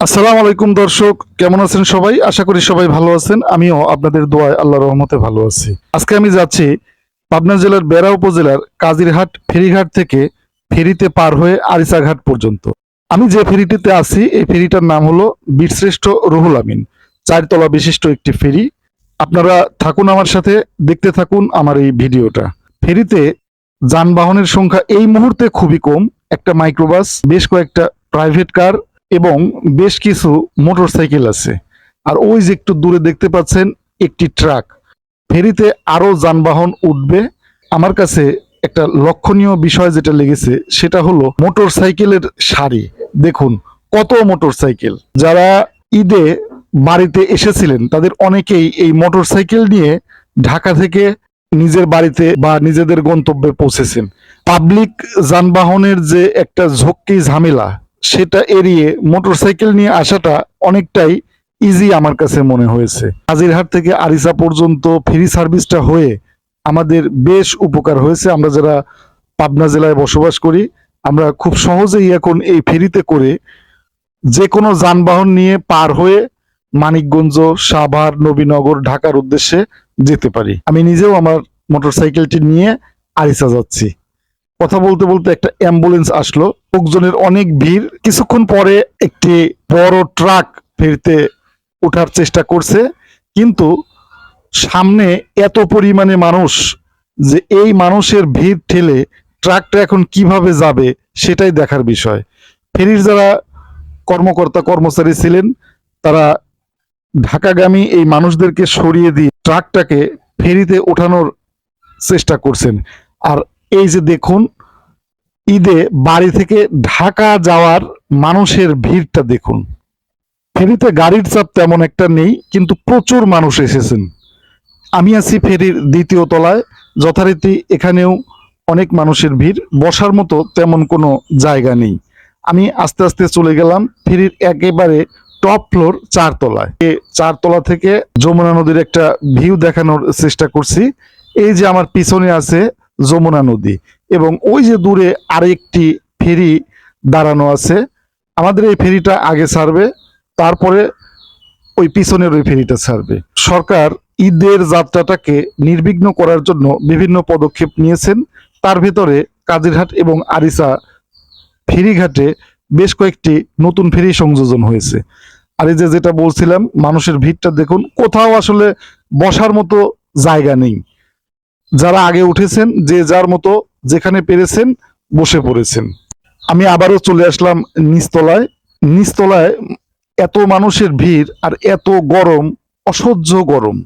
আসসালামু আলাইকুম দর্শক, কেমন আছেন সবাই? আশা করি সবাই ভালো আছেন। আমিও আপনাদের দোয়ায় আল্লাহ রহমতে ভালো আছি। আজকে আমি যাচ্ছি পাবনা জেলার বেড়া উপজেলার কাজিরহাট ফেরিঘাট থেকে ফেরিতে পার হয়ে আরিসাঘাট পর্যন্ত। আমি যে ফেরিটিতে আছি, এই ফেরিটার নাম হলো বীরশ্রেষ্ঠ রুহুল আমিন। চারতলা বিশিষ্ট একটি ফেরি। আপনারা থাকুন আমার সাথে, দেখতে থাকুন আমার এই ভিডিওটা। ফেরিতে যানবাহনের সংখ্যা এই মুহূর্তে খুবই কম। একটা মাইক্রোবাস, বেশ কয়েকটা প্রাইভেট কার এবং বেশ কিছু মোটরসাইকেল আছে। আর ওই যে একটু দূরে দেখতে পাচ্ছেন একটি ট্রাক। ফেরিতে আরও যানবাহন উঠবে। আমার কাছে একটা লক্ষণীয় বিষয় যেটা লেগেছে, সেটা হলো মোটরসাইকেলের সারি। দেখুন, কত মোটরসাইকেল। যারা ঈদে বাড়িতে এসেছিলেন, তাদের অনেকেই এই মোটর সাইকেল নিয়ে ঢাকা থেকে নিজের বাড়িতে বা নিজেদের গন্তব্যে পৌঁছেছেন। পাবলিক যানবাহনের যে একটা ঝক্কি ঝামেলা সেটা এড়িয়ে মোটরসাইকেল নিয়ে আসাটা অনেকটাই ইজি আমার কাছে মনে হয়েছে। হাজিরহাট থেকে আরিসা পর্যন্ত ফ্রি সার্ভিসটা হয়ে আমাদের বেশ উপকার হয়েছে। আমরা যারা পাবনা জেলায় বসবাস করি, আমরা খুব সহজেই এখন এই ফেরিতে করে যে কোনো যানবাহন নিয়ে পার হয়ে মানিকগঞ্জ, সাভার, নবীনগর, ঢাকার উদ্দেশ্যে যেতে পারি। আমি নিজেও আমার মোটরসাইকেলটি নিয়ে আরিসা যাচ্ছি। কথা বলতে বলতে একটা অ্যাম্বুলেন্স আসলো। লোকজনের অনেক ভিড়। কিছুক্ষণ পরে একটি বড় ট্রাক ফেরতে ওঠার চেষ্টা করছে। কিন্তু সামনে এত পরিমাণে মানুষ যে এই মানুষের ভিড় ঠেলে ট্রাকটা এখন কীভাবে যাবে সেটাই দেখার বিষয়। ফেরির যারা কর্মকর্তা, কর্মচারী ছিলেন, তারা ঢাকাগামী এই মানুষদেরকে সরিয়ে দিয়ে ট্রাকটাকে ফেরিতে ওঠানোর চেষ্টা করছেন। আর এই যে দেখুন, ঈদে বাড়ি থেকে ঢাকা যাওয়ার মানুষের ভিড়টা দেখুন। ফেরিতে গাড়ির চাপ তেমন একটা নেই, কিন্তু প্রচুর মানুষ এসেছেন। আমি আছি ফেরির দ্বিতীয় তলায়, যথারীতি এখানেও অনেক মানুষের ভিড়, বসার মতো তেমন কোনো জায়গা নেই। আমি আস্তে আস্তে চলে গেলাম ফেরির একেবারে টপ ফ্লোর চার তলায় এ চার তলা থেকে যমুনা নদীর একটা ভিউ দেখানোর চেষ্টা করছি। এই যে আমার পিছনে আছে যমুনা নদী এবং ওই যে দূরে আরেকটি ফেরি দাঁড়ানো আছে। আমাদের এই ফেরিটা আগে ছাড়বে, তারপরে ওই পিছনের ওই ফেরিটা ছাড়বে। সরকার ঈদের যাত্রাটাকে নির্বিঘ্ন করার জন্য বিভিন্ন পদক্ষেপ নিয়েছেন। তার ভিতরে কাজিরহাট এবং আরিসা ফেরিঘাটে বেশ কয়েকটি নতুন ফেরি সংযোজন হয়েছে। আর এই যে যেটা বলছিলাম, মানুষের ভিড়টা দেখুন, কোথাও আসলে বসার মতো জায়গা নেই। যারা আগে উঠেছেন, যে যার মতো যেখানে পেরেছেন বসে পড়েছেন। আমি আবারও চলে আসলাম নিচতলায়। নিচতলায় এত মানুষের ভিড় আর এত গরম, অসহ্য গরম।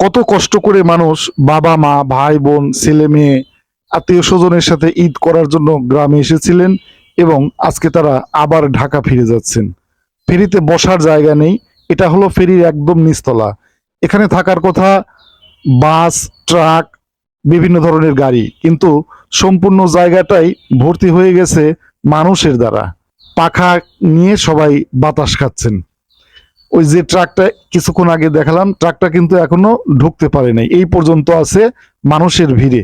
কত কষ্ট করে মানুষ বাবা, মা, ভাই, বোন, ছেলে, মেয়ে, আত্মীয় স্বজনের সাথে ঈদ করার জন্য গ্রামে এসেছিলেন এবং আজকে তারা আবার ঢাকা ফিরে যাচ্ছেন। ফেরিতে বসার জায়গা নেই, এটা হলো ফেরির একদম নিচতলা। এখানে থাকার কথা বাস ট্রাক, বিভিন্ন ধরনের গাড়ি। কিন্তু সম্পূর্ণ জায়গাটাই ভর্তি হয়ে গেছে মানুষের দ্বারা। পাখা নিয়ে সবাই বাতাস খাচ্ছেন। ওই যে ট্রাকটা কিছুক্ষণ আগে দেখালাম, ট্রাকটা কিন্তু এখনও ঢুকতে পারে নাই। এই পর্যন্ত আছে মানুষের ভিড়ে।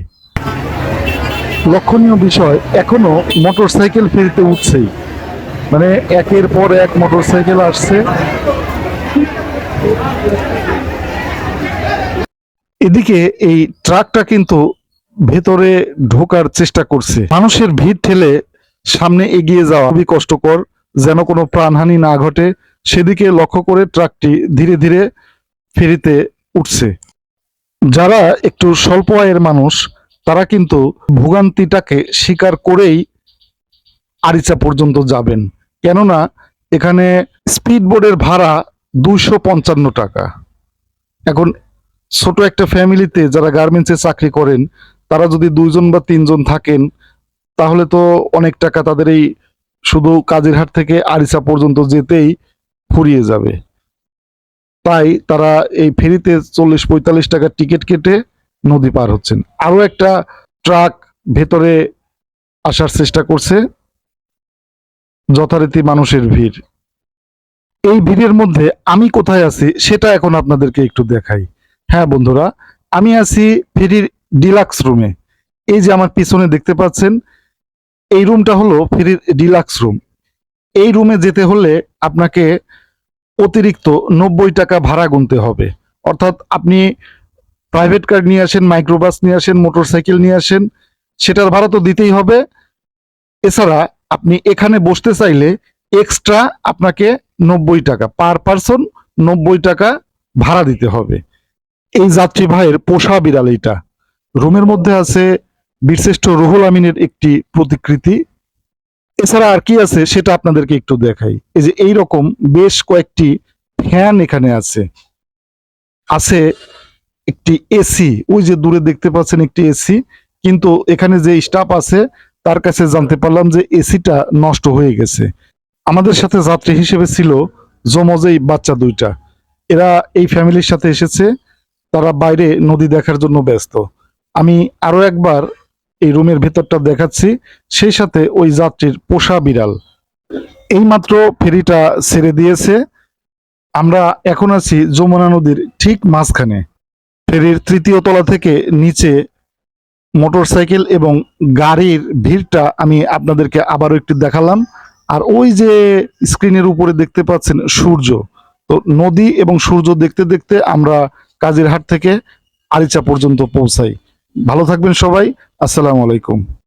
লক্ষণীয় বিষয়, এখনও মোটরসাইকেল ফেরিতে উঠছেই। মানে একের পর এক মোটরসাইকেল আসছে। এদিকে এই ট্রাকটা কিন্তু ভেতরে ঢোকার চেষ্টা করছে। মানুষের ভিড় ঠেলে সামনে এগিয়ে যাওয়া খুবই কষ্টকর, যেন কোনো প্রাণহানি না ঘটে। সেদিকে লক্ষ্য করে ট্রাকটি ধীরে ধীরে ফেরিতে উঠছে। যারা একটু স্বল্প আয়ের মানুষ, তারা কিন্তু ভোগান্তিটাকে স্বীকার করেই আরিচা পর্যন্ত যাবেন। কেননা, এখানে স্পিড বোর্ডের ভাড়া দুইশো পঞ্চান্ন টাকা। এখন ছোট একটা ফ্যামিলিতে যারা গার্মেন্টসে চাকরি করেন, তারা যদি দুইজন বা তিনজন থাকেন, তাহলে তো অনেক টাকা তাদের এই শুধু কাজিরহাট থেকে আরিসা পর্যন্ত যেতেই ফুরিয়ে যাবে। তাই তারা এই ফেরিতে চল্লিশ পঁয়তাল্লিশ টাকার টিকিট কেটে নদী পার হচ্ছেন। আরও একটা ট্রাক ভেতরে আসার চেষ্টা করছে, যথারীতি মানুষের ভিড়। এই ভিড়ের মধ্যে আমি কোথায় আছি সেটা এখন আপনাদেরকে একটু দেখাই। হ্যাঁ বন্ধুরা, আমি আছি ফেরির ডিলাক্স রুমে এই যে আমার পিছনে দেখতে পাচ্ছেন, এই রুমটা হলো ফেরির ডিলাক্স রুম এই রুমে যেতে হলে আপনাকে অতিরিক্ত নব্বই টাকা ভাড়া গুনতে হবে। অর্থাৎ আপনি প্রাইভেট কার নিয়ে আসেন মাইক্রোবাস নিয়ে আসেন মোটরসাইকেল নিয়ে আসেন, সেটার ভাড়া তো দিতেই হবে। এছাড়া আপনি এখানে বসতে চাইলে এক্সট্রা আপনাকে নব্বই টাকা পার পার্সন নব্বই টাকা ভাড়া দিতে হবে। এই যাত্রী ভাইয়ের পোষা বিড়াল এইটা। রুমের মধ্যে আছে বীরশ্রেষ্ঠ রুহুল আমিনের একটি প্রতিকৃতি। এছাড়া আর কি আছে সেটা আপনাদেরকে একটু দেখাই। এই যে এই রকম বেশ কয়েকটি ফ্যান এখানে আছে। আছে একটি এসি। ওই যে দূরে দেখতে পাচ্ছেন একটি এসি। কিন্তু এখানে যে স্টাফ আছে, তার কাছে জানতে পারলাম যে এসিটা নষ্ট হয়ে গেছে। আমাদের সাথে যাত্রী হিসেবে ছিল জমজেই বাচ্চা দুইটা। এরা এই ফ্যামিলির সাথে এসেছে। তারা বাইরে নদী দেখার জন্য ব্যস্ত। আমি আরও একবার এই রুমের ভেতরটা দেখাচ্ছি, সেই সাথে ওই যাত্রীর পোষা বিড়াল। এইমাত্র ফেরিটা ছেড়ে দিয়েছে। আমরা এখন আছি যমুনা নদীর ঠিক মাঝখানে। ফেরির তৃতীয় তলা থেকে নিচে মোটরসাইকেল এবং গাড়ির ভিড়টা আমি আপনাদেরকে আবারও একটু দেখালাম। আর ওই যে স্ক্রিনের উপরে দেখতে পাচ্ছেন সূর্য। তো নদী এবং সূর্য দেখতে দেখতে আমরা কাজিরহাট থেকে আরিচা পর্যন্ত পৌঁছাই। ভালো থাকবেন সবাই। আসসালামু আলাইকুম।